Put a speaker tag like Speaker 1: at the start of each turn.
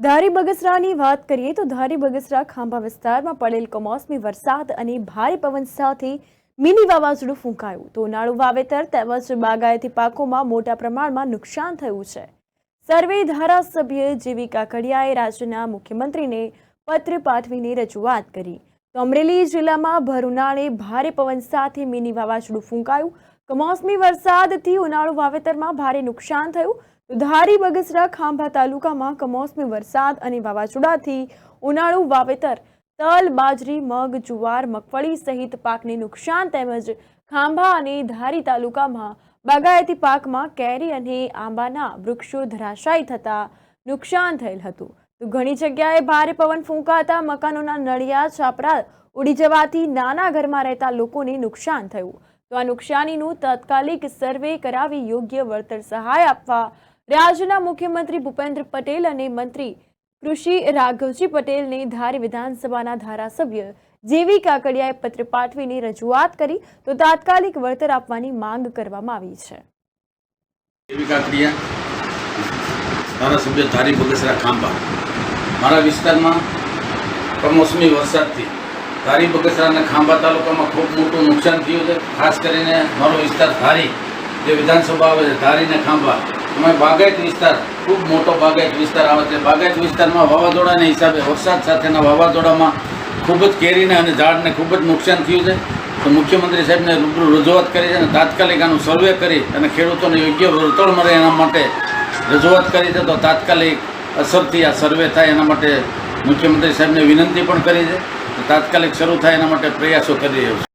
Speaker 1: ધારી બગસરાની વાત કરીએ તો ધારી બગસરા ખાંભા વિસ્તારમાં પડેલ કમોસમી વરસાદ અને ભારે પવન સાથે મિની વાવાઝોડું ફૂંકાયું. તો ઉનાળુ વાવેતર તેમજ બાગાયતી પાકોમાં મોટા પ્રમાણમાં નુકસાન થયું છે. સર્વે ધારાસભ્ય જેવી કાકડિયાએ રાજ્યના મુખ્યમંત્રીને પત્ર પાઠવીને રજૂઆત કરી. તો અમરેલી જિલ્લામાં ભર ઉનાળે ભારે પવન સાથે મિની વાવાઝોડું ફૂંકાયું. કમોસમી વરસાદથી ઉનાળુ વાવેતરમાં ભારે નુકસાન થયું. ધારી બગસરા ખાંભા તાલુકામાં કમોસમી વરસાદ અને વાવાઝોડાથી ઉનાળુ વાવેતર, તલ, બાજરી, મગ, જુવાર, મગફળી સહિત પાકને નુકસાન તેમજ ખાંભા અને ધારી તાલુકામાં બાગાયતી પાકમાં કેરી અને આંબાના વૃક્ષો ધરાશાયી થતા નુકસાન થયેલ હતું. તો ઘણી જગ્યાએ ભારે પવન ફૂંકાતા મકાનોના નળિયા, છાપરા ઉડી જવાથી નાના ઘરમાં રહેતા લોકોને નુકસાન થયું. તો આ નુકસાનીનું તાત્કાલિક સર્વે કરાવી યોગ્ય વળતર સહાય આપવા રાજ્યના મુખ્યમંત્રી ભૂપેન્દ્ર પટેલ અને મંત્રી કૃષિ રાઘવજી પટેલને ધારી વિધાનસભાના ધારાસભ્ય જેવી કાકડિયાએ પત્ર પાઠવીને રજૂઆત કરી તો તાત્કાલિક વળતર આપવાની માંગ કરવામાં આવી છે.
Speaker 2: એવી કાકડિયા ધારાસભ્ય ધારી બગસરા ખાંભા. મારા વિસ્તારમાં કમોસમી વરસાદથી ધારી બગસરા અને ખાંભા તાલુકામાં ખૂબ મોટું નુકસાન થયું છે. ખાસ કરીને મારો વિસ્તાર ધારી, જે વિધાનસભા આવે છે ધારી ને ખાંભા. એમાં બાગાયત વિસ્તાર, ખૂબ મોટો બાગાયત વિસ્તાર આવે છે. બાગાયત વિસ્તારમાં વાવાઝોડાના હિસાબે વરસાદ સાથેના વાવાઝોડામાં ખૂબ જ કેરીને અને ઝાડને ખૂબ જ નુકસાન થયું છે. તો મુખ્યમંત્રી સાહેબને રૂબરૂ રજૂઆત કરી છે અને તાત્કાલિક આનું સર્વે કરી અને ખેડૂતોને યોગ્ય વળતર મળે એના માટે રજૂઆત કરી છે. તો તાત્કાલિક અસરથી આ સર્વે થાય એના માટે મુખ્યમંત્રી સાહેબને વિનંતી પણ કરી છે. તાત્કાલિક શરૂ થાય એના માટે પ્રયાસો કરી રહ્યો છે.